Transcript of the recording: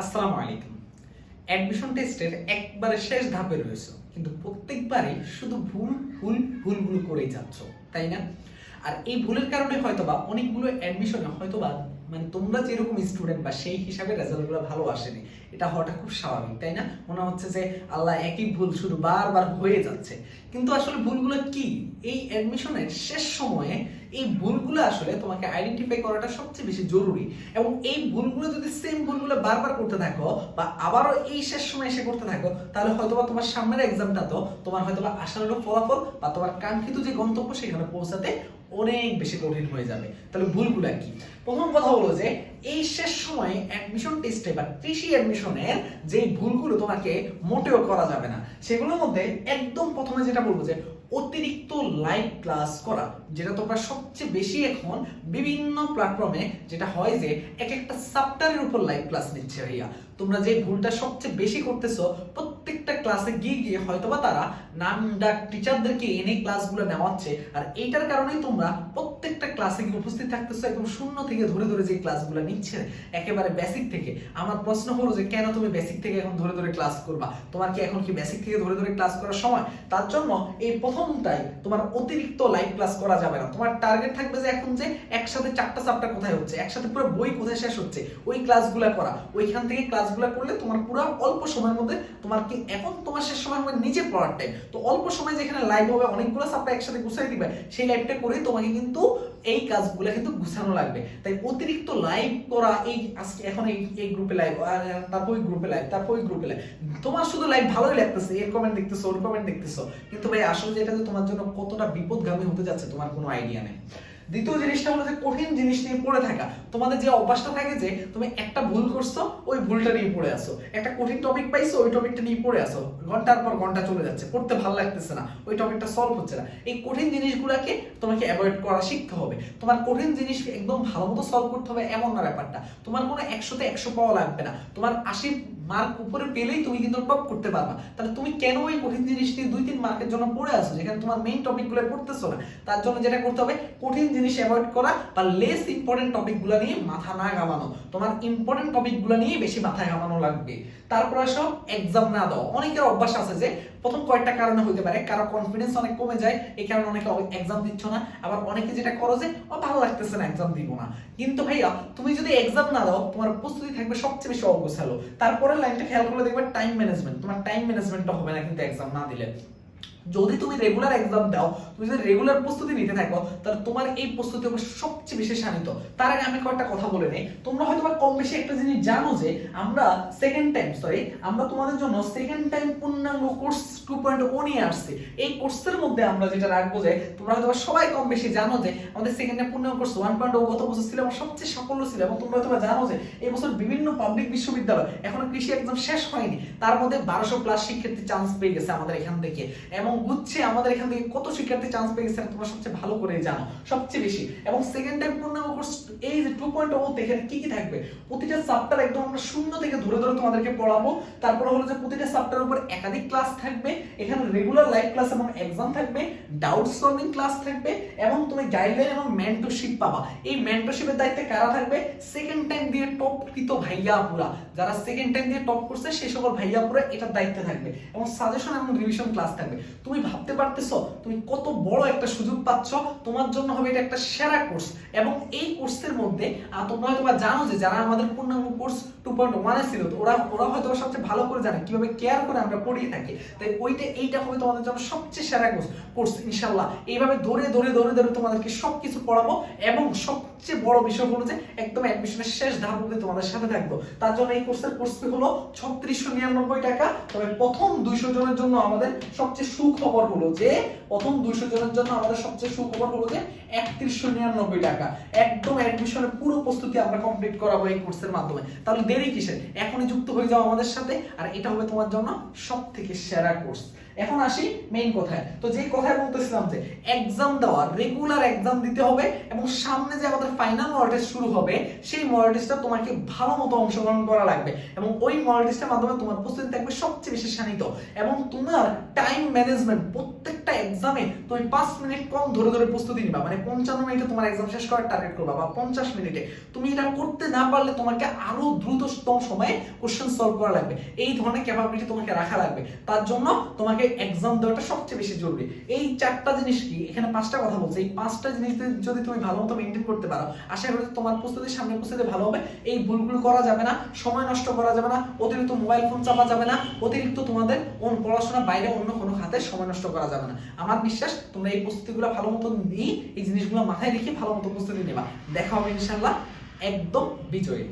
আসসালামু আলাইকুম। অ্যাডমিশন টেস্টের একবারে শেষ ধাপে রয়েছে, কিন্তু প্রত্যেকবারই শুধু ভুল ভুল ভুলগুলো করেই যাচ্ছ, তাই না? আর এই ভুলের কারণে হয়তোবা অনেকগুলো অ্যাডমিশনে হয়তোবা মানে তোমরা যেরকম স্টুডেন্ট বা সেই হিসাবে রেজাল্টগুলো ভালো আসেনি এটা হওয়াটা খুব স্বাভাবিক, তাই না? মনে হচ্ছে যে আল্লাহ একই ভুল শুধু বারবার হয়ে যাচ্ছে। কিন্তু আসলে ভুলগুলো কি? এই অ্যাডমিশনের শেষ সময়ে এই ভুলগুলো আসলে তোমাকে আইডেন্টিফাই করাটা সবচেয়ে বেশি জরুরি। এবং এই ভুলগুলো যদি সেম ভুলগুলো বারবার করতে থাকো বা আবারও এই শেষ সময় এসে করতে থাকো, তাহলে হয়তোবা তোমার সামনের এক্সামটা তো তোমার হয়তোবা আশানুরূপ ফলাফল বা তোমার কাঙ্ক্ষিত যে গন্তব্য সেখানে পৌঁছাতে অনেক বেশি কঠিন হয়ে যাবে। তাহলে ভুলগুলো কি? প্রথম কথা হলো যে এই শেষ সময়ে অ্যাডমিশন টেস্টে বা কৃষি অ্যাডমিশনের যে ভুলগুলো তোমাকে মোটেও করা যাবে না, সেগুলোর মধ্যে একদম প্রথমে যেটা বলব যে অতিরিক্ত লাইভ ক্লাস করা, যেটা তোমরা সবচেয়ে বেশি এখন বিভিন্ন প্ল্যাটফর্মে যেটা হয় যে এক একটা সাপ্টারের উপর লাইভ ক্লাস নিচ্ছে ভাইয়া। তোমরা যে ভুলটা সবচেয়ে বেশি করতেছো প্রত্যেকটা ক্লাসে গিয়ে গিয়ে হয়তোবা তারা নাম ডাক টিচারদেরকে এনে ক্লাসগুলো নেওয়াচ্ছে। আর এইটার কারণেই তোমরা প্রত্যেকটা ক্লাসে গিয়ে উপস্থিত থাকতেছো, একদম শূন্য থেকে ধরে ধরে যে ক্লাসগুলো নিচ্ছে, একেবারে বেসিক থেকে। আমার প্রশ্ন হলো যে কেন তুমি বেসিক থেকে এখন ধরে ধরে ক্লাস করবা? তোমার কি এখন কি বেসিক থেকে ধরে ধরে ক্লাস করার সময়? তার জন্য এই প্রথমটাই তোমার অতিরিক্ত লাইভ ক্লাস করা যাবে না। তোমার টার্গেট থাকবে যে এখন যে একসাথে চারটা চাপটা কোথায় হচ্ছে, একসাথে পুরো বই কোথায় শেষ হচ্ছে, ওই ক্লাসগুলো করা। ওইখান থেকে ক্লাসগুলো করলে তোমার পুরো অল্প সময়ের মধ্যে তোমার কি এখন তোমার শেষ সময় হবে নিজে পড়ার টাইম তো অল্প সময় যেখানে লাইভ হবে, অনেকগুলো চাপ্টার একসাথে গুছাই দিবে, সেই লাইভটা করে তোমাকে কিন্তু এই কাজগুলো কিন্তু গুছানো লাগবে। তাই অতিরিক্ত লাইভ করা, এই আজকে এখন এই এই গ্রুপে লাইভ তারপর ওই গ্রুপে লাইভ তারপর ওই গ্রুপে লাইভ তোমার শুধু লাইভ ভালোই লাগতেছে এর কমেন্ট দেখতেছো ওর কমেন্ট দেখতেছো। কিন্তু ভাই, আসলে যেটা যে তোমার জন্য কতটা বিপদগামী হতে যাচ্ছে, তোমার কোনো আইডিয়া নেই। দ্বিতীয় জিনিসটা হলো যে কঠিন জিনিস নিয়ে পড়ে থাকা। তোমাদের যে অভ্যাসটা থাকে যে তুমি একটা ভুল করছ, ওই ভুলটা নিয়ে পড়ে আসো। একটা কঠিন টপিক পাইছো, ওই টপিকটা নিয়ে পড়ে আসো। ঘণ্টার পর ঘণ্টা চলে যাচ্ছে, পড়তে ভালো লাগতেছে না, ওই টপিকটা সলভ হচ্ছে না। এই কঠিন জিনিসগুলোকে তোমাকে অ্যাভয়েড করা শিখতে হবে। তোমার কঠিন জিনিস একদম ভালো মতো সলভ করতে হবে এমন না ব্যাপারটা। তোমার কোনো একশোতে একশো পাওয়া লাগবে না। তোমার আশি মার্ক উপরে পেলেই তুমি কিন্তু টপ করতে পারবা। তাহলে তুমি কেন ওই কঠিন জিনিস নিয়ে দুই, তিন মার্কের জন্য পড়ে আসো যেখানে তোমার মেইন টপিকগুলো পড়তেছো না। তার জন্য যেটা করতে হবে, কঠিন জিনিস অ্যাভয়েড করা বা লেস ইম্পর্টেন্ট টপিকগুলো নিয়ে মাথা না ঘামানো। তোমার ইম্পর্টেন্ট টপিকগুলো নিয়ে বেশি মাথায় ঘামানো লাগবে। তারপর আসো এক্সাম না দাও। অনেকের অভ্যাস আছে যে, প্রথম কয়েকটা কারণে হইতে পারে। কারও কনফিডেন্স অনেক কমে যায় এই কারণে অনেকে এক্সাম দিচ্ছ না। আবার অনেকে যেটা করো যে ও ভালো লাগতেছে না এক্সাম দিব না। কিন্তু ভাইয়া, তুমি যদি এক্সাম না দাও, তোমার প্রস্তুতি থাকবে সবচেয়ে বেশি অগোছালো তারপরে লাইনটা খেয়াল করে দেখবে টাইম ম্যানেজমেন্ট তোমার টাইম ম্যানেজমেন্টটা হবে না কিন্তু এক্সাম না দিলে। যদি তুমি রেগুলার এক্সাম দাও, তুমি যদি রেগুলার প্রস্তুতি নিতে থাকো, তাহলে তোমার এই প্রস্তুতি হবে সবচেয়ে বেশি শানিত। তার আগে আমি কয়েকটা কথা বলে নেই। তোমরা হয়তো কম বেশি একটা জিনিস জানো যে, আমরা সেকেন্ড টাইম সরি আমরা তোমাদের জন্য সেকেন্ড টাইম পূর্ণাঙ্গ কোর্স টু পয়েন্ট ও নিয়ে আসছি। এই কোর্সের মধ্যে আমরা যেটা রাখব যে, তোমরা হয়তো সবাই কম বেশি জানো যে, আমাদের সেকেন্ড টাইম পূর্ণাঙ্গ কোর্স ওয়ান পয়েন্ট ও গত বছর ছিল আমার সবচেয়ে সাফল্য ছিল এবং তোমরা হয়তো জানো যে, এই বছর বিভিন্ন পাবলিক বিশ্ববিদ্যালয় এখনও কৃষি একদম শেষ হয়নি। তার মধ্যে বারোশো প্লাস শিক্ষার্থী চান্স পেয়ে গেছে আমাদের এখান থেকে। এবং গুচ্ছে আমাদের এখান থেকে কত শিক্ষার্থী চান্স পেয়েছে, তোমার সবচেয়ে ভালো করে জানো, সবচেয়ে বেশি। এবং সেকেন্ড টাইম পূর্ণাঙ্গ কোর্স এই যে টু পয়েন্ট ও এখানে কি কি থাকবে? প্রতিটা চ্যাপ্টার একদম আমরা শূন্য থেকে ধরে ধরে তোমাদেরকে পড়াবো। তারপর হলো যে প্রতিটা চ্যাপ্টারের উপর একাধিক ক্লাস থাকবে। এখানে রেগুলার লাইভ ক্লাস এবং এক্সাম থাকবে ডাউট সলভিং ক্লাস থাকবে এবং তুমি গাইডলাইন এবং মেন্টরশিপ পাবা। এই মেন্টরশিপের দায়িত্বে কারা থাকবে? সেকেন্ড টাইম দিয়ে টপ কৃত ভাইয়া পুরা যারা সেকেন্ড টাইম দিয়ে টপ করছে সেই সকল ভাইয়া পুরা এটার দায়িত্বে থাকবে এবং সাজেশন এবং রিভিশন ক্লাস থাকবে। তুমি ভাবতে পারতেছো, তুমি কত বড় একটা সুযোগ পাচ্ছ। তোমার জন্য হবে এটা একটা সেরা কোর্স এবং এই কোর্সের মধ্যে আহ, তোমরা হয়তো জানো যে যারা আমাদের পূর্ণাঙ্গ কোর্স টু পয়েন্ট ওয়ানে ছিল তো ওরা ওরা হয়তো সবচেয়ে ভালো করে জানে কীভাবে কেয়ার করে আমরা পড়িয়ে থাকি। তাই ওইটা এইটা হবে তোমাদের জন্য সবচেয়ে সেরা কোর্স কোর্স ইনশাল্লাহ। এইভাবে দৌড়ে দৌড়ে দৌড়ে দৌড়ে তোমাদেরকে সবকিছু পড়াবো এবং সবচেয়ে বড় বিষয় হলো যে একদম অ্যাডমিশনের শেষ ধাপ অবধি তোমাদের সাথে থাকব। তার জন্য এই কোর্সের কোর্স ফি হলো ছত্রিশশো নিরানব্বই টাকা। তবে প্রথম দুইশো জনের জন্য আমাদের সবচেয়ে সুখবর হলো যে প্রথম দুইশো জনের জন্য আমাদের সবচেয়ে সুখবর হলো যে একত্রিশশো নিরানব্বই টাকা। একদম অ্যাডমিশনের পুরো প্রস্তুতি আমরা কমপ্লিট করাবো এই কোর্সের মাধ্যমে। তাহলে দেরি কিসের? এখনই যুক্ত হয়ে যাও আমাদের সাথে, আর এটা হবে তোমার জন্য সব থেকে সেরা কোর্স এখন আসি মেইন কথায়। তো যে কথায় বলতেছিলাম যে এক্সাম দেওয়া রেগুলার এক্সাম দিতে হবে এবং সামনে যে আমাদের ফাইনাল মডেল টেস্ট শুরু হবে, সেই মডেল টেস্টটা তোমাকে ভালো মতো অংশগ্রহণ করা লাগবে এবং ওই মডেল টেস্টের মাধ্যমে তোমার প্রস্তুতি থাকবে সবচেয়ে বেশি শানিত এবং তোমার টাইম ম্যানেজমেন্ট প্রত্যেকটা এক্সামে তুমি পাঁচ মিনিট কম ধরে ধরে প্রস্তুতি নিবা। মানে পঞ্চান্ন মিনিটে তোমার এক্সাম শেষ করার টার্গেট করবা বা পঞ্চাশ মিনিটে তুমি এটা করতে না পারলে তোমাকে আরও দ্রুততম সময়ে কোশ্চেন সলভ করা লাগবে। এই ধরনের ক্যাপাবিলিটি তোমাকে রাখা লাগবে। তার জন্য তোমাকে এক্সাম দেওয়াটা সবচেয়ে বেশি জরুরি। এই চারটা জিনিস কি? এখানে পাঁচটা কথা বলছে। এই পাঁচটা জিনিস যদি তুমি ভালো মতো মেনটেন করতে পারো, আশা করি তোমার প্রস্তুতির সামনে প্রস্তুতি ভালো হবে। এই ভুলগুলো করা যাবে না, সময় নষ্ট করা যাবে না, অতিরিক্ত মোবাইল ফোন চাপা যাবে না, অতিরিক্ত তোমাদের পড়াশোনা বাইরে অন্য কোনো খাতে সময় নষ্ট করা যাবে না। আমার বিশ্বাস, তোমরা এই প্রস্তুতিগুলো ভালো মতো নিয়ে এই জিনিসগুলো মাথায় রেখে ভালো মতো প্রস্তুতি নেবা। দেখা হবে ইনশাল্লাহ একদম বিজয়ী।